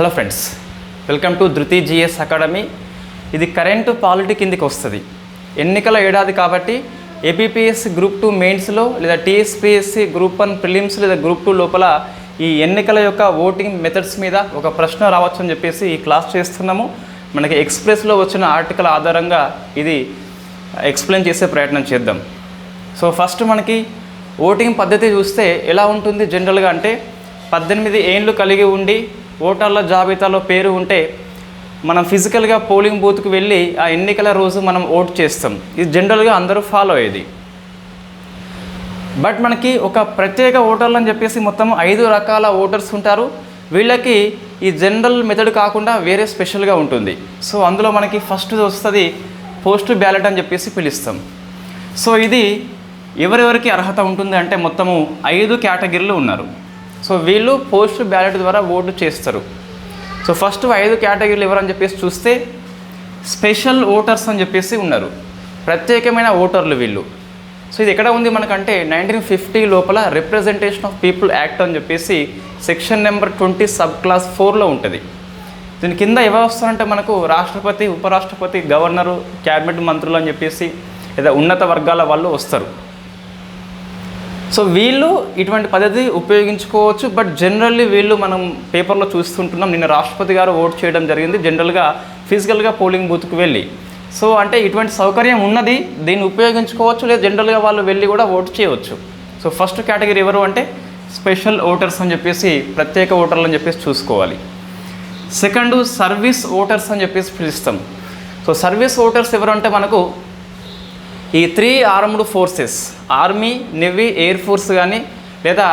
Hello friends welcome to Dhruthi GS academy. ఇది current polity కిందికి వస్తుంది. ఎన్నికల ఏడాది కాబట్టి ఏపీపీఎస్ గ్రూప్ టూ మెయిన్స్లో లేదా టీఎస్పీఎస్సి గ్రూప్ వన్ ప్రిలిమ్స్ లేదా గ్రూప్ టూ లోపల ఈ ఎన్నికల యొక్క ఓటింగ్ మెథడ్స్ మీద ఒక ప్రశ్న రావచ్చు అని చెప్పేసి ఈ క్లాస్ చేస్తున్నాము. మనకి ఎక్స్ప్రెస్లో వచ్చిన ఆర్టికల్ ఆధారంగా ఇది ఎక్స్ప్లెయిన్ చేసే ప్రయత్నం చేద్దాం. సో ఫస్ట్ మనకి ఓటింగ్ పద్ధతి చూస్తే ఎలా ఉంటుంది జనరల్గా అంటే పద్దెనిమిది ఏండ్లు కలిగి ఉండి ఓటర్ల జాబితాలో పేరు ఉంటే మనం ఫిజికల్గా పోలింగ్ బూత్కి వెళ్ళి ఆ ఎన్నికల రోజు మనం ఓట్ చేస్తాం. ఇది జనరల్గా అందరూ ఫాలో అయ్యేది. బట్ మనకి ఒక ప్రత్యేక ఓటర్లు అని చెప్పేసి మొత్తం ఐదు రకాల ఓటర్స్ ఉంటారు. వీళ్ళకి ఈ జనరల్ మెథడ్ కాకుండా వేరే స్పెషల్గా ఉంటుంది. సో అందులో మనకి ఫస్ట్ వస్తుంది పోస్ట్ బ్యాలెట్ అని చెప్పేసి పిలుస్తాం. సో ఇది ఎవరెవరికి అర్హత ఉంటుంది అంటే మొత్తము ఐదు కేటగిరీలు ఉన్నారు. సో వీళ్ళు పోస్ట్ బ్యాలెట్ ద్వారా ఓటు చేస్తారు. సో ఫస్ట్ ఐదు కేటగిరీలు ఎవరని చెప్పేసి చూస్తే స్పెషల్ ఓటర్స్ అని చెప్పేసి ఉన్నారు. ప్రత్యేకమైన ఓటర్లు వీళ్ళు. సో ఇది ఎక్కడ ఉంది మనకంటే నైన్టీన్ ఫిఫ్టీ లోపల రిప్రజెంటేషన్ ఆఫ్ పీపుల్ యాక్ట్ అని చెప్పేసి section number twenty sub class ఫోర్లో ఉంటుంది. దీని కింద ఎవరు వస్తారంటే మనకు రాష్ట్రపతి ఉపరాష్ట్రపతి గవర్నరు క్యాబినెట్ మంత్రులు అని చెప్పేసి లేదా ఉన్నత వర్గాల వాళ్ళు వస్తారు. సో వీళ్ళు ఇటువంటి పద్ధతి ఉపయోగించుకోవచ్చు బట్ జనరల్లీ వీళ్ళు మనం పేపర్లో చూస్తుంటున్నాం. నిన్న రాష్ట్రపతి గారు ఓట్ చేయడం జరిగింది. జనరల్గా ఫిజికల్గా పోలింగ్ బూత్కి వెళ్ళి. సో అంటే ఇటువంటి సౌకర్యం ఉన్నది దీన్ని ఉపయోగించుకోవచ్చు లేదా జనరల్గా వాళ్ళు వెళ్ళి కూడా ఓటు చేయవచ్చు. సో ఫస్ట్ కేటగిరీ ఎవరు అంటే స్పెషల్ ఓటర్స్ అని చెప్పేసి ప్రత్యేక ఓటర్లు అని చెప్పేసి చూసుకోవాలి. సెకండ్ సర్వీస్ ఓటర్స్ అని చెప్పేసి పిలుస్తాం. సో సర్వీస్ ఓటర్స్ ఎవరు అంటే మనకు ఈ three armed forces army navy air force కానీ లేదా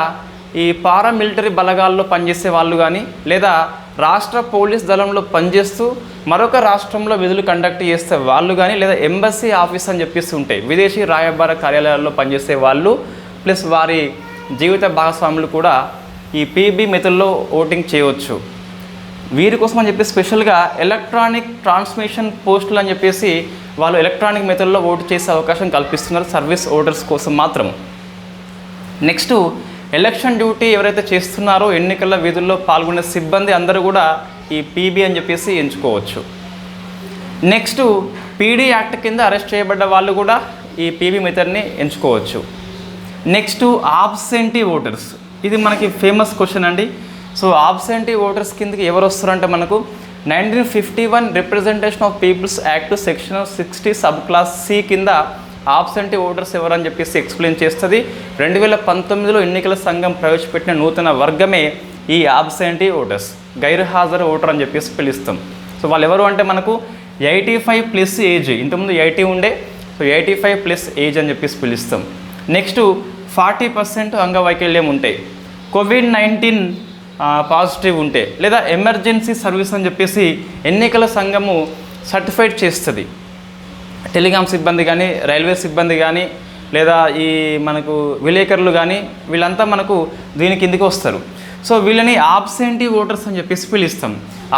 ఈ పారామిలిటరీ బలగాల్లో పనిచేసే వాళ్ళు కానీ లేదా రాష్ట్ర పోలీస్ దళంలో పనిచేస్తూ మరొక రాష్ట్రంలో విధులు కండక్ట్ చేసే వాళ్ళు కానీ లేదా ఎంబసీ ఆఫీస్ అని చెప్పేసి ఉంటాయి. విదేశీ రాయబార కార్యాలయాల్లో పనిచేసే వాళ్ళు ప్లస్ వారి జీవిత భాగస్వాములు కూడా ఈ పీబీ మెథడ్లో ఓటింగ్ చేయవచ్చు. వీరి కోసం అని చెప్పి స్పెషల్గా ఎలక్ట్రానిక్ ట్రాన్స్మిషన్ పోస్టులు అని చెప్పేసి వాళ్ళు ఎలక్ట్రానిక్ మెథడ్లో ఓటు చేసే అవకాశం కల్పిస్తున్నారు సర్వీస్ ఓటర్స్ కోసం మాత్రం. నెక్స్ట్ ఎలక్షన్ డ్యూటీ ఎవరైతే చేస్తున్నారో ఎన్నికల విధుల్లో పాల్గొనే సిబ్బంది అందరూ కూడా ఈ పీబీ అని చెప్పేసి ఎంచుకోవచ్చు. నెక్స్ట్ పీడీ యాక్ట్ కింద అరెస్ట్ చేయబడ్డ వాళ్ళు కూడా ఈ పీబీ మెథడ్ని ఎంచుకోవచ్చు. నెక్స్ట్ ఆబ్సెంటీ ఓటర్స్ ఇది మనకి ఫేమస్ క్వశ్చన్ అండి. సో ఆబ్సెంటీ ఓటర్స్ కిందకి ఎవరు వస్తారంటే మనకు nineteen fifty one representation of peoples act section sixty sub clause C కింద ఆబ్సెంటీ ఓటర్స్ ఎవరని చెప్పేసి ఎక్స్ప్లెయిన్ చేస్తుంది. రెండు వేల పంతొమ్మిదిలో ఎన్నికల సంఘం ప్రవేశపెట్టిన నూతన వర్గమే ఈ ఆబ్సెంటీ ఓటర్స్ గైర్హాజరు ఓటర్ అని చెప్పేసి పిలుస్తాం. సో వాళ్ళు ఎవరు అంటే మనకు ఎయిటీ ఫైవ్ ప్లస్ ఏజ్ ఇంతకుముందు ఎయిటీ ఉండే so eighty five plus age అని చెప్పేసి పిలుస్తాం. నెక్స్ట్ ఫార్టీ పర్సెంట్ అంగవైకల్యం ఉంటాయి. కోవిడ్ నైన్టీన్ పాజిటివ్ ఉంటే లేదా ఎమర్జెన్సీ సర్వీస్ అని చెప్పేసి ఎన్నికల సంఘము సర్టిఫైడ్ చేస్తుంది. టెలిగామ్ సిబ్బంది కానీ రైల్వే సిబ్బంది కానీ లేదా ఈ మనకు విలేకరులు కానీ వీళ్ళంతా మనకు దీని కిందికి వస్తారు. సో వీళ్ళని ఆబ్సెంటీ ఓటర్స్ అని చెప్పేసి పిలుస్తాం.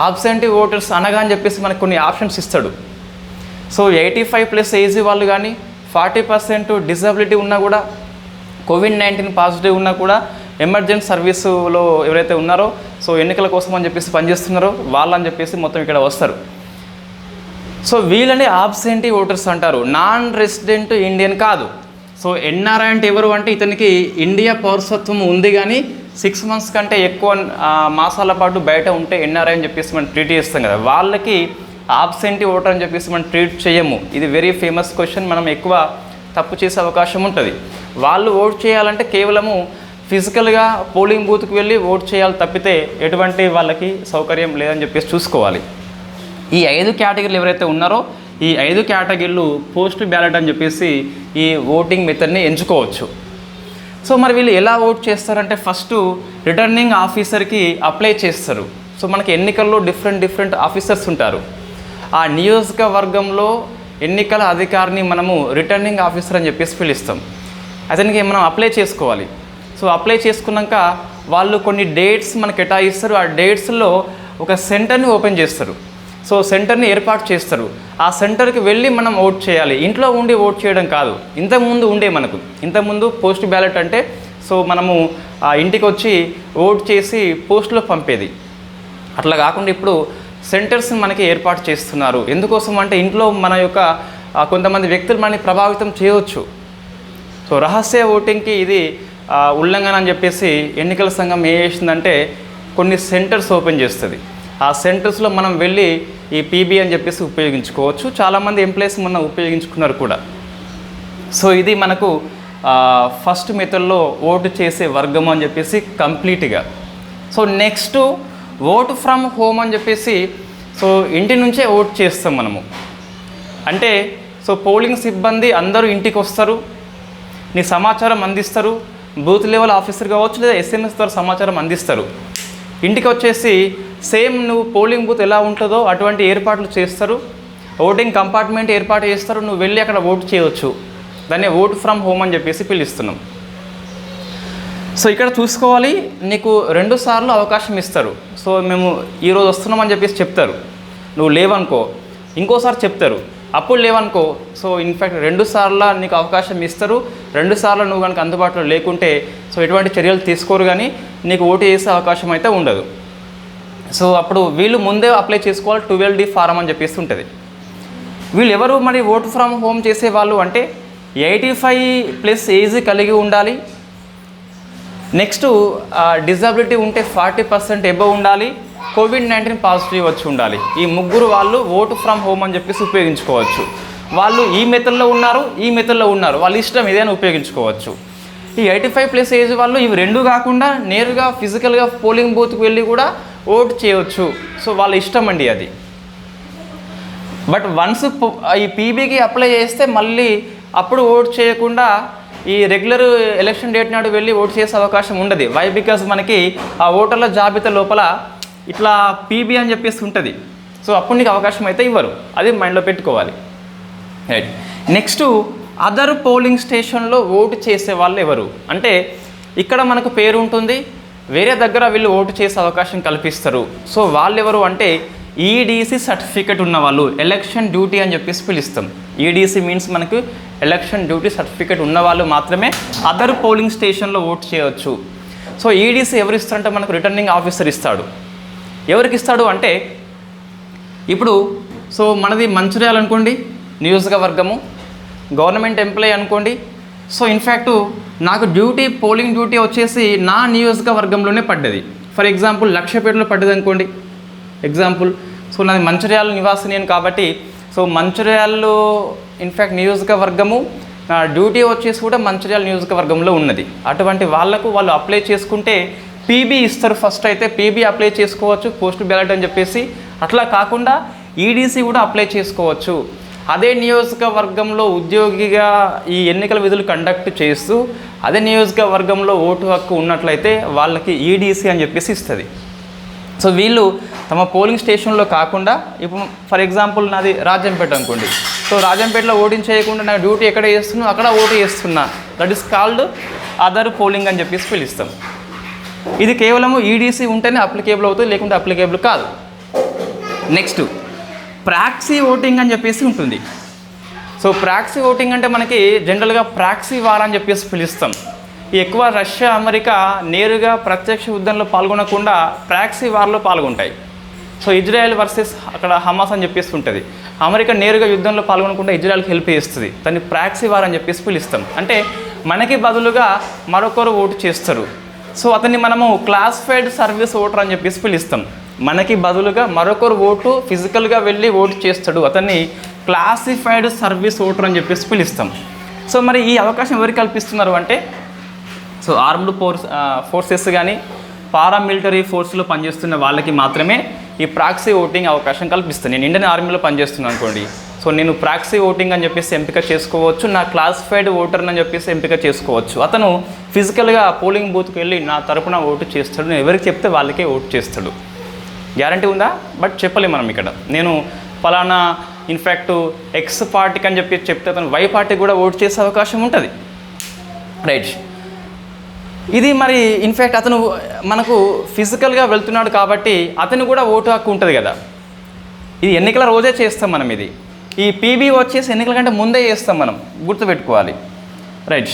ఆబ్సెంటీ ఓటర్స్ అనగా అని చెప్పేసి మనకు కొన్ని ఆప్షన్స్ ఇస్తాడు. So eighty five plus age వాళ్ళు కానీ ఫార్టీ పర్సెంట్ డిజబిలిటీ ఉన్నా కూడా కోవిడ్ నైన్టీన్ పాజిటివ్ ఉన్నా కూడా ఎమర్జెన్సీ సర్వీసులో ఎవరైతే ఉన్నారో సో ఎన్నికల కోసం అని చెప్పేసి పనిచేస్తున్నారో వాళ్ళని చెప్పేసి మొత్తం ఇక్కడ వస్తారు. సో వీళ్ళని ఆబ్సెంటీ ఓటర్స్ అంటారు. నాన్ రెసిడెంట్ ఇండియన్ కాదు. సో ఎన్ఆర్ఐ అంటే ఎవరు అంటే ఇతనికి ఇండియా పౌరసత్వం ఉంది కానీ సిక్స్ మంత్స్ కంటే ఎక్కువ మాసాల పాటు బయట ఉంటే ఎన్ఆర్ఐ అని చెప్పేసి మనం ట్రీట్ చేస్తాం కదా. వాళ్ళకి ఆబ్సెంటీ ఓటర్ అని చెప్పేసి మనం ట్రీట్ చేయము. ఇది వెరీ ఫేమస్ క్వశ్చన్ మనం ఎక్కువ తప్పు చేసే అవకాశం ఉంటుంది. వాళ్ళు ఓట్ చేయాలంటే కేవలము ఫిజికల్గా పోలింగ్ బూత్కి వెళ్ళి ఓట్ చేయాలి తప్పితే ఎటువంటి వాళ్ళకి సౌకర్యం లేదని చెప్పేసి చూసుకోవాలి. ఈ ఐదు కేటగిరీలు ఎవరైతే ఉన్నారో ఈ ఐదు కేటగిరీలు పోస్ట్ బ్యాలెట్ అని చెప్పేసి ఈ ఓటింగ్ మెథడ్ని ఎంచుకోవచ్చు. సో మరి వీళ్ళు ఎలా ఓట్ చేస్తారంటే ఫస్ట్ రిటర్నింగ్ ఆఫీసర్కి అప్లై చేస్తారు. సో మనకి ఎన్నికల్లో డిఫరెంట్ డిఫరెంట్ ఆఫీసర్స్ ఉంటారు. ఆ నియోజకవర్గంలో ఎన్నికల అధికారిని మనము రిటర్నింగ్ ఆఫీసర్ అని చెప్పేసి పిలుస్తాం. అతనికి మనం అప్లై చేసుకోవాలి. సో అప్లై చేసుకున్నాక వాళ్ళు కొన్ని డేట్స్ మనకు కేటాయిస్తారు. ఆ డేట్స్లో ఒక సెంటర్ని ఓపెన్ చేస్తారు. సో సెంటర్ని ఏర్పాటు చేస్తారు. ఆ సెంటర్కి వెళ్ళి మనం ఓట్ చేయాలి. ఇంట్లో ఉండి ఓట్ చేయడం కాదు. ఇంతకుముందు ఉండే మనకు. ఇంతకుముందు పోస్ట్ బ్యాలెట్ అంటే సో మనము ఆ ఇంటికి వచ్చి ఓట్ చేసి పోస్ట్లో పంపేది. అట్లా కాకుండా ఇప్పుడు సెంటర్స్ మనకి ఏర్పాటు చేస్తున్నారు. ఎందుకోసం అంటే ఇంట్లో మన యొక్క కొంతమంది వ్యక్తులు మనల్ని ప్రభావితం చేయవచ్చు. సో రహస్య ఓటింగ్కి ఇది ఉల్లంఘన అని చెప్పేసి ఎన్నికల సంఘం ఏం చేసిందంటే కొన్ని సెంటర్స్ ఓపెన్ చేస్తుంది. ఆ సెంటర్స్లో మనం వెళ్ళి ఈ పీబీ అని చెప్పేసి ఉపయోగించుకోవచ్చు. చాలామంది ఎంప్లాయీస్ మొన్న ఉపయోగించుకున్నారు కూడా. సో ఇది మనకు ఫస్ట్ మెథడ్లో ఓటు చేసే వర్గం అని చెప్పేసి కంప్లీట్గా. So next vote from home అని చెప్పేసి సో ఇంటి నుంచే ఓట్ చేస్తాం మనము. అంటే సో పోలింగ్ సిబ్బంది అందరూ ఇంటికి వస్తారు. నీ సమాచారం అందిస్తారు. బూత్ లెవెల్ ఆఫీసర్ కావచ్చు లేదా ఎస్ఎంఎస్ ద్వారా సమాచారం అందిస్తారు. ఇంటికి వచ్చేసి సేమ్ నువ్వు పోలింగ్ బూత్ ఎలా ఉంటుందో అటువంటి ఏర్పాట్లు చేస్తారు. ఓటింగ్ కంపార్ట్మెంట్ ఏర్పాటు చేస్తారు. నువ్వు వెళ్ళి అక్కడ ఓటు చేయవచ్చు దాన్ని ఓటు ఫ్రమ్ హోమ్ అని చెప్పేసి పిలుస్తున్నాం. సో ఇక్కడ చూసుకోవాలి. నీకు రెండు సార్లు అవకాశం ఇస్తారు. సో మేము ఈరోజు వస్తున్నామని చెప్పేసి చెప్తారు. నువ్వు లేవనుకో. ఇంకోసారి చెప్తారు. అప్పుడు లేవనుకో సో ఇన్ఫ్యాక్ట్ రెండు సార్లు నీకు అవకాశం ఇస్తారు. రెండు సార్లు నువ్వు కనుక అందుబాటులో లేకుంటే సో ఎటువంటి చర్యలు తీసుకోరు కానీ నీకు ఓటు వేసే అవకాశం అయితే ఉండదు. సో అప్పుడు వీళ్ళు ముందే అప్లై చేసుకోవాలి ట్వెల్వ్ డి ఫారం అని చెప్పేసి ఉంటుంది. వీళ్ళు ఎవరు మరి ఓటు ఫ్రమ్ హోమ్ చేసే వాళ్ళు అంటే ఎయిటీ ఫైవ్ ప్లస్ ఏజ్ కలిగి ఉండాలి. నెక్స్ట్ డిజబిలిటీ ఉంటే ఫార్టీ పర్సెంట్ ఎబవ్ ఉండాలి. కోవిడ్ నైన్టీన్ పాజిటివ్ వచ్చి ఉండాలి. ఈ ముగ్గురు వాళ్ళు ఓటు ఫ్రమ్ హోమ్ అని చెప్పేసి ఉపయోగించుకోవచ్చు. వాళ్ళు ఈ మెథడ్లో ఉన్నారు ఈ మెథడ్లో ఉన్నారు. వాళ్ళ ఇష్టం ఏదైనా ఉపయోగించుకోవచ్చు. ఈ ఎయిటీ ఫైవ్ ప్లస్ ఏజ్ వాళ్ళు ఇవి రెండు కాకుండా నేరుగా ఫిజికల్గా పోలింగ్ బూత్కి వెళ్ళి కూడా ఓటు చేయవచ్చు సో వాళ్ళ ఇష్టం అండి అది. బట్ వన్స్ ఈ పీబీకి అప్లై చేస్తే మళ్ళీ అప్పుడు ఓట్ చేయకుండా ఈ రెగ్యులర్ ఎలక్షన్ డేట్ నాడు వెళ్ళి ఓటు చేసే అవకాశం ఉండదు. వై? బికాస్ మనకి ఆ ఓటర్ల జాబితా లోపల ఇట్లా పీబీ అని చెప్పేసి ఉంటుంది. సో అప్పుడు నీకు అవకాశం అయితే ఇవ్వరు. అది మైండ్లో పెట్టుకోవాలి. రైట్ నెక్స్ట్ అదర్ పోలింగ్ స్టేషన్లో ఓటు చేసే వాళ్ళు ఎవరు? అంటే ఇక్కడ మనకు పేరు ఉంటుంది. వేరే దగ్గర వీళ్ళు ఓటు చేసే అవకాశం కల్పిస్తారు. సో వాళ్ళు ఎవరు అంటే ఈడీసీ సర్టిఫికెట్ ఉన్న వాళ్ళు. ఎలక్షన్ డ్యూటీ అని చెప్పేసి పిలుస్తాం. ఈడీసీ మీన్స్ మనకు ఎలక్షన్ డ్యూటీ సర్టిఫికెట్ ఉన్న వాళ్ళు మాత్రమే అదర్ పోలింగ్ స్టేషన్లో ఓటు చేయవచ్చు సో ఈడీసీ ఎవరు ఇస్తారంటే మనకు రిటర్నింగ్ ఆఫీసర్ ఇస్తాడు. ఎవరికి ఇస్తాడు అంటే ఇప్పుడు సో మనది మంచిర్యాల అనుకోండి నియోజకవర్గము గవర్నమెంట్ ఎంప్లాయీ అనుకోండి సో ఇన్ఫ్యాక్ట్ నాకు డ్యూటీ పోలింగ్ డ్యూటీ వచ్చేసి నా నియోజకవర్గంలోనే పడ్డది. ఫర్ ఎగ్జాంపుల్ లక్షపేటలో పడ్డది అనుకోండి. ఎగ్జాంపుల్ సో నాది మంచిర్యాల నివాసి నేను కాబట్టి సో మంచిర్యాలలో ఇన్ఫ్యాక్ట్ నియోజకవర్గము నా డ్యూటీ వచ్చేసి కూడా మంచిర్యాల నియోజకవర్గంలో ఉన్నది. అటువంటి వాళ్ళకు వాళ్ళు అప్లై చేసుకుంటే పీబీ ఇస్తారు ఫస్ట్ అయితే పీబీ అప్లై చేసుకోవచ్చు పోస్ట్ బ్యాలెట్ అని చెప్పేసి. అట్లా కాకుండా ఈడీసీ కూడా అప్లై చేసుకోవచ్చు. అదే నియోజకవర్గంలో ఉద్యోగిగా ఈ ఎన్నికల విధులు కండక్ట్ చేస్తూ అదే నియోజకవర్గంలో ఓటు హక్కు ఉన్నట్లయితే వాళ్ళకి ఈడీసీ అని చెప్పేసి ఇస్తుంది. సో వీళ్ళు తమ పోలింగ్ స్టేషన్లో కాకుండా ఇప్పుడు ఫర్ ఎగ్జాంపుల్ నాది రాజంపేట అనుకోండి. సో రాజంపేటలో ఓటింగ్ చేయకుండా నా డ్యూటీ ఎక్కడ చేస్తున్నా అక్కడ ఓటు చేస్తున్నా. That is called other polling అని చెప్పేసి పిలుస్తాం. ఇది కేవలము ఈడీసీ ఉంటేనే అప్లికేబుల్ అవుతుంది లేకుంటే అప్లికేబుల్ కాదు. నెక్స్ట్ ప్రాక్సీ ఓటింగ్ అని చెప్పేసి ఉంటుంది. సో ప్రాక్సీ ఓటింగ్ అంటే మనకి జనరల్గా ప్రాక్సీ వార్ అని చెప్పేసి పిలుస్తాం. ఎక్కువ రష్యా అమెరికా నేరుగా ప్రత్యక్ష యుద్ధంలో పాల్గొనకుండా ప్రాక్సీ వార్లో పాల్గొంటాయి. సో ఇజ్రాయెల్ వర్సెస్ అక్కడ హమాస్ అని చెప్పేసి ఉంటుంది. అమెరికా నేరుగా యుద్ధంలో పాల్గొనకుండా ఇజ్రాయెల్కి హెల్ప్ చేస్తుంది. దాన్ని ప్రాక్సీ వార్ అని చెప్పేసి పిలుస్తాం. అంటే మనకి బదులుగా మరొకరు ఓటు చేస్తారు. సో అతన్ని మనము క్లాసిఫైడ్ సర్వీస్ ఓటర్ అని చెప్పేసి పిలుస్తాం. మనకి బదులుగా మరొకరు ఓటు ఫిజికల్గా వెళ్ళి ఓటు చేస్తాడు. అతన్ని క్లాసిఫైడ్ సర్వీస్ ఓటర్ అని చెప్పేసి పిలుస్తాం. సో మరి ఈ అవకాశం ఎవరికి కల్పిస్తున్నారు అంటే సో ఆర్మ్డ్ ఫోర్స్ ఫోర్సెస్ కానీ పారామిలిటరీ ఫోర్స్లో పనిచేస్తున్న వాళ్ళకి మాత్రమే ఈ ప్రాక్సీ ఓటింగ్ అవకాశం కల్పిస్తుంది నేను ఇండియన్ ఆర్మీలో పనిచేస్తున్నాను అనుకోండి. సో నేను ప్రాక్సీ ఓటింగ్ అని చెప్పేసి ఎంపిక చేసుకోవచ్చు నా క్లాసిఫైడ్ ఓటర్ అని చెప్పేసి ఎంపిక చేసుకోవచ్చు. అతను ఫిజికల్గా పోలింగ్ బూత్కి వెళ్ళి నా తరపున ఓటు చేస్తాడు నేను ఎవరికి చెప్తే వాళ్ళకే ఓటు చేస్తాడు. గ్యారంటీ ఉందా? బట్ చెప్పలేం మనం ఇక్కడ. నేను ఫలానా ఇన్ఫ్యాక్ట్ ఎక్స్ పార్టీకి అని చెప్పి చెప్తే అతను వై పార్టీకి కూడా ఓటు చేసే అవకాశం ఉంటుంది. రైట్ ఇది మరి ఇన్ఫ్యాక్ట్ అతను మనకు ఫిజికల్గా వెళ్తున్నాడు కాబట్టి అతను కూడా ఓటు హక్కు ఉంటుంది కదా. ఇది ఎన్నికల రోజే చేస్తాం మనం ఇది. ఈ పీబీ వచ్చేసి ఎన్నికల కంటే ముందే చేస్తాం మనం గుర్తుపెట్టుకోవాలి. రైట్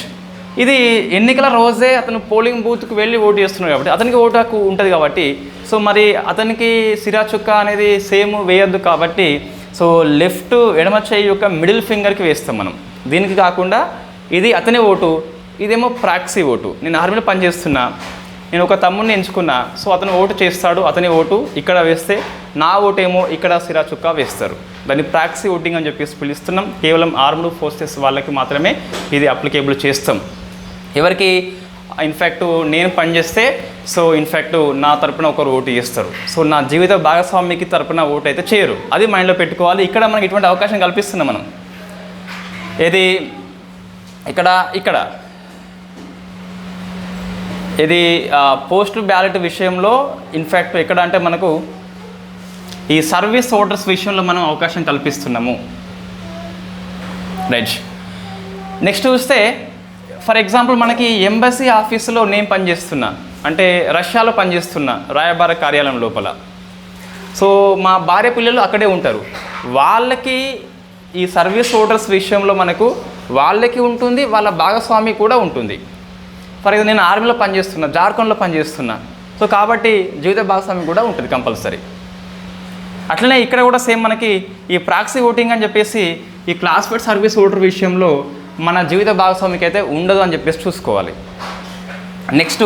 ఇది ఎన్నికల రోజే అతను పోలింగ్ బూత్కి వెళ్ళి ఓటు చేస్తున్నాడు కాబట్టి అతనికి ఓటు హక్కు ఉంటుంది కాబట్టి సో మరి అతనికి సిరా చుక్క అనేది సేమ్ వేయొద్దు కాబట్టి సో లెఫ్ట్ ఎడమ చేయి యొక్క మిడిల్ ఫింగర్కి వేస్తాం మనం. దీనికి కాకుండా ఇది అతని ఓటు ఇదేమో ప్రాక్సీ ఓటు. నేను ఆర్మీలో పనిచేస్తున్నా. నేను ఒక తమ్ముడిని ఎంచుకున్నా. సో అతను ఓటు చేస్తాడు. అతని ఓటు ఇక్కడ వేస్తే నా ఓటు ఏమో ఇక్కడ సిరా చుక్క వేస్తారు. దాన్ని ప్రాక్సీ ఓటింగ్ అని చెప్పేసి పిలుస్తున్నాం. కేవలం ఆర్మ్డ్ ఫోర్సెస్ వాళ్ళకి మాత్రమే ఇది అప్లికేబుల్ చేస్తాం. ఎవరికి? ఇన్ఫ్యాక్ట్ నేను పనిచేస్తే సో ఇన్ఫ్యాక్ట్ నా తరపున ఒకరు ఓటు చేస్తారు. సో నా జీవిత భాగస్వామికి తరపున ఓటు అయితే చేయరు. అది మైండ్లో పెట్టుకోవాలి. ఇక్కడ మనకి ఇటువంటి అవకాశం కల్పిస్తున్నాం మనం. ఏది? ఇక్కడ ఇక్కడ. ఇది పోస్ట్ బ్యాలెట్ విషయంలో ఇన్ఫ్యాక్ట్ ఎక్కడ అంటే మనకు ఈ సర్వీస్ ఓటర్స్ విషయంలో మనం అవకాశం కల్పిస్తున్నాము. రైట్ నెక్స్ట్ చూస్తే ఫర్ ఎగ్జాంపుల్ మనకి ఎంబసీ ఆఫీసులో నేను పనిచేస్తున్నా. అంటే రష్యాలో పనిచేస్తున్నా రాయబార కార్యాలయం లోపల. సో మా భార్య పిల్లలు అక్కడే ఉంటారు. వాళ్ళకి ఈ సర్వీస్ ఓటర్స్ విషయంలో మనకు వాళ్ళకి ఉంటుంది వాళ్ళ భాగస్వామి కూడా ఉంటుంది. ఫర్ ఎగ్జాంపుల్ నేను ఆర్మీలో పనిచేస్తున్నా జార్ఖండ్లో పనిచేస్తున్నా. సో కాబట్టి జీవిత భాగస్వామి కూడా ఉంటుంది కంపల్సరీ. అట్లనే ఇక్కడ కూడా సేమ్ మనకి ఈ ప్రాక్సీ ఓటింగ్ అని చెప్పేసి ఈ క్లాస్మేట్ సర్వీస్ ఓటర్ విషయంలో మన జీవిత భాగస్వామికి అయితే ఉండదు అని చెప్పేసి చూసుకోవాలి. నెక్స్ట్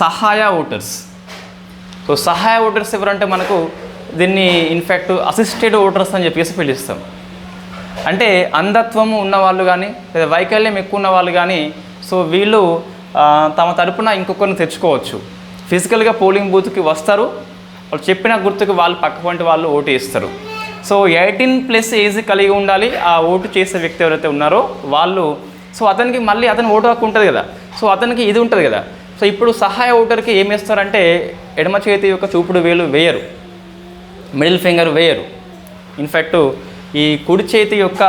సహాయ ఓటర్స్. సో సహాయ ఓటర్స్ ఎవరంటే మనకు దీన్ని ఇన్ఫ్యాక్ట్ అసిస్టెడ్ ఓటర్స్ అని చెప్పేసి పిలుస్తాం. అంటే అంధత్వము ఉన్న వాళ్ళు కానీ లేదా వైకల్యం ఎక్కువ ఉన్న వాళ్ళు కానీ సో వీళ్ళు తమ తరపున ఇంకొకరిని తెచ్చుకోవచ్చు. ఫిజికల్గా పోలింగ్ బూత్కి వస్తారు. వాళ్ళు చెప్పిన గుర్తుకు వాళ్ళు పక్క వంటి వాళ్ళు ఓటు వేస్తారు. సో ఎయిటీన్ ప్లస్ ఏజ్ కలిగి ఉండాలి. ఆ ఓటు చేసే వ్యక్తి ఎవరైతే ఉన్నారో వాళ్ళు సో అతనికి మళ్ళీ అతని ఓటు హక్కు ఉంటుంది కదా. సో అతనికి ఇది ఉంటుంది కదా. సో ఇప్పుడు సహాయ ఓటర్కి ఏం వేస్తారంటే ఎడమ చేతి యొక్క చూపుడు వేలు వేయరు. మిడిల్ ఫింగర్ వేయరు. ఇన్ఫ్యాక్ట్ ఈ కుడి చేతి యొక్క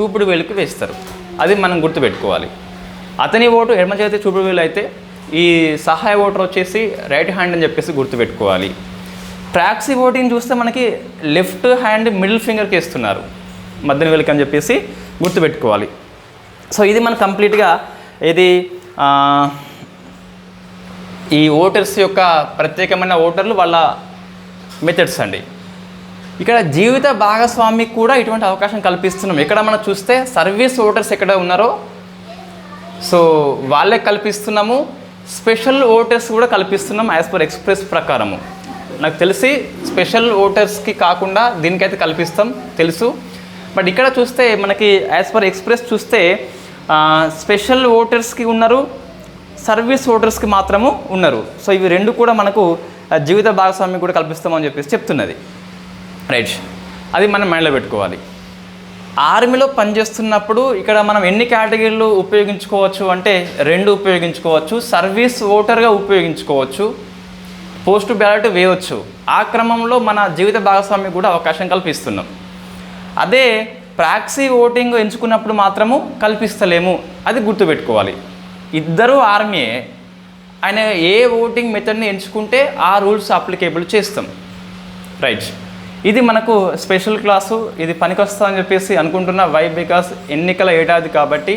చూపుడు వేలుకి వేస్తారు. అది మనం గుర్తుపెట్టుకోవాలి. అతని ఓటు ఎడమ చేతి చూపుడు అయితే ఈ సహాయ ఓటర్ వచ్చేసి రైట్ హ్యాండ్ అని చెప్పేసి గుర్తుపెట్టుకోవాలి. ప్రాక్సీ ఓటింగ్ చూస్తే మనకి లెఫ్ట్ హ్యాండ్ మిడిల్ ఫింగర్కి వేస్తున్నారు మధ్యన వేలికి అని చెప్పేసి గుర్తుపెట్టుకోవాలి. సో ఇది మన కంప్లీట్గా ఇది ఈ ఓటర్స్ యొక్క ప్రత్యేకమైన ఓటర్లు వాళ్ళ మెథడ్స్ అండి. ఇక్కడ జీవిత భాగస్వామికి కూడా ఇటువంటి అవకాశం కల్పిస్తున్నాం. ఇక్కడ మనం చూస్తే సర్వీస్ ఓటర్స్ ఎక్కడ ఉన్నారో సో వాళ్ళే కల్పిస్తున్నాము. స్పెషల్ ఓటర్స్ కూడా కల్పిస్తున్నాం యాజ్ పర్ ఎక్స్ప్రెస్ ప్రకారము. నాకు తెలిసి స్పెషల్ ఓటర్స్కి కాకుండా దీనికైతే కల్పిస్తాం తెలుసు. బట్ ఇక్కడ చూస్తే మనకి యాజ్ పర్ ఎక్స్ప్రెస్ చూస్తే స్పెషల్ ఓటర్స్కి ఉన్నారు సర్వీస్ ఓటర్స్కి మాత్రము ఉన్నారు. సో ఇవి రెండు కూడా మనకు జీవిత భాగస్వామి కూడా కల్పిస్తామని చెప్పేసి చెప్తున్నది. రైట్. అది మనం మైండ్లో పెట్టుకోవాలి. ఆర్మీలో పనిచేస్తున్నప్పుడు ఇక్కడ మనం ఎన్ని కేటగిరీలు ఉపయోగించుకోవచ్చు అంటే రెండు ఉపయోగించుకోవచ్చు సర్వీస్ ఓటర్గా ఉపయోగించుకోవచ్చు పోస్ట్ బ్యాలెట్ వేయవచ్చు ఆ క్రమంలో మన జీవిత భాగస్వామి కూడా అవకాశం కల్పిస్తున్నాం. అదే ప్రాక్సీ ఓటింగ్ ఎంచుకున్నప్పుడు మాత్రము కల్పిస్తలేము. అది గుర్తుపెట్టుకోవాలి. ఇద్దరు ఆర్మీయే. ఆయన ఏ ఓటింగ్ మెథడ్ని ఎంచుకుంటే ఆ రూల్స్ అప్లికేబుల్ చేస్తాం. రైట్. ఇది మనకు స్పెషల్ క్లాసు ఇది పనికొస్తా అని చెప్పేసి అనుకుంటున్న వై బికాస్ ఎన్నికల ఏడాది కాబట్టి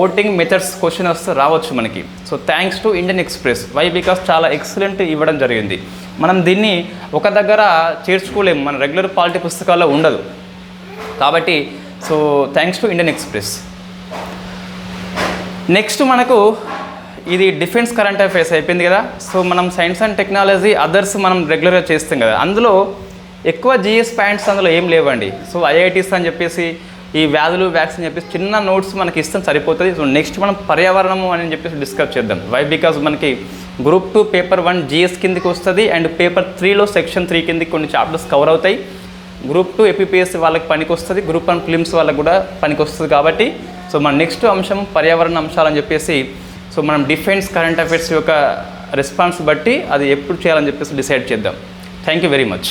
ఓటింగ్ మెథడ్స్ క్వశ్చన్ వస్తే రావచ్చు మనకి. So thanks to Indian Express why because చాలా ఎక్సలెంట్ ఇవ్వడం జరిగింది. మనం దీన్ని ఒక దగ్గర చేర్చుకోలేము. మన రెగ్యులర్ పాలిటీ పుస్తకాల్లో ఉండదు. కాబట్టి so thanks to Indian Express next మనకు ఇది డిఫెన్స్ కరెంట్ అఫైర్స్ అయిపోయింది కదా. సో మనం సైన్స్ అండ్ టెక్నాలజీ అదర్స్ మనం రెగ్యులర్గా చేస్తాం కదా. అందులో ఎక్కువ జిఎస్ పాయింట్స్ అందులో ఏం లేవండి. సో ఐఐటీస్ అని చెప్పేసి ఈ వ్యాధులు వ్యాక్సిన్ చెప్పేసి చిన్న నోట్స్ మనకి ఇస్తాం సరిపోతుంది. సో నెక్స్ట్ మనం పర్యావరణము అని చెప్పేసి డిస్కస్ చేద్దాం. వై బికాజ్ మనకి group two paper one GS కిందకి వస్తుంది అండ్ పేపర్ త్రీలో సెక్షన్ త్రీ కిందకి కొన్ని చాప్టర్స్ కవర్ అవుతాయి. గ్రూప్ టూ ఎపిపిఎస్సి వాళ్ళకి పనికి వస్తుంది గ్రూప్ వన్ ఫిలిమ్స్ వాళ్ళకి కూడా పనికి వస్తుంది కాబట్టి. సో మన నెక్స్ట్ అంశం పర్యావరణ అంశాలని చెప్పేసి సో మనం డిఫెన్స్ కరెంట్ అఫైర్స్ యొక్క రెస్పాన్స్ బట్టి అది ఎప్పుడు చేయాలని చెప్పేసి డిసైడ్ చేద్దాం. Thank you very much